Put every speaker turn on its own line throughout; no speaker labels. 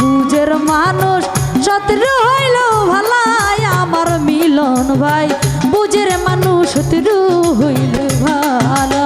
বুঝের মানুষ শত্রু হইল ভালাই আমার মিলন ভাই। বুঝের মানুষ শত্রু হইল ভালা।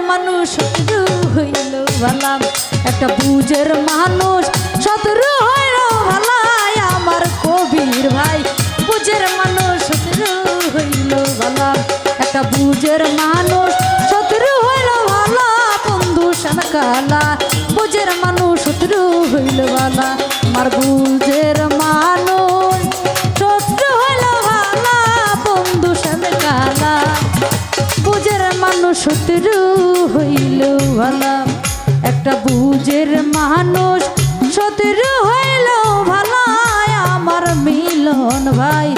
মানুষ, শত্রু হইল ভালা। একটা বুঝের মানুষ, শত্রু হইল ভালা। আমার কবির ভাই, বুঝের মানুষ, শত্রু হইল ভালা। একটা বুঝের মানুষ, শত্রু হইল ভালা। বন্ধু শ্যামকালা বুঝের মানুষ, শত্রু হইল ভালা। আমার বুঝের মানুষ শত্রু হইল ভালা। একটা বুঝের মানুষ শত্রু হইল ভালা। আমার মিলন ভাই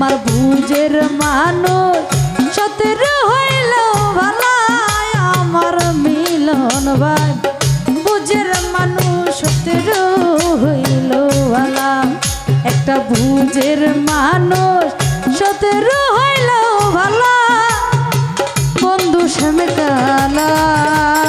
আমার বুঝের মানুষ, সতের হইল ভালা আমার মিলন ভাই। বুঝের মানুষ শত্রু হইল ভালা একটা বুঝের মানুষ, সতের হইল ভালা বন্ধু শ্যামকালা ওরে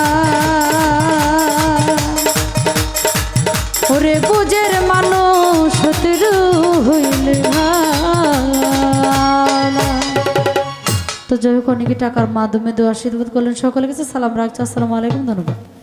তো যাই হোক, অনেকে টাকার মাধ্যমে দোয়া সিদ্ধ করলেন। সকলের কাছে সালাম রাখছি। আসসালামু আলাইকুম, ধন্যবাদ।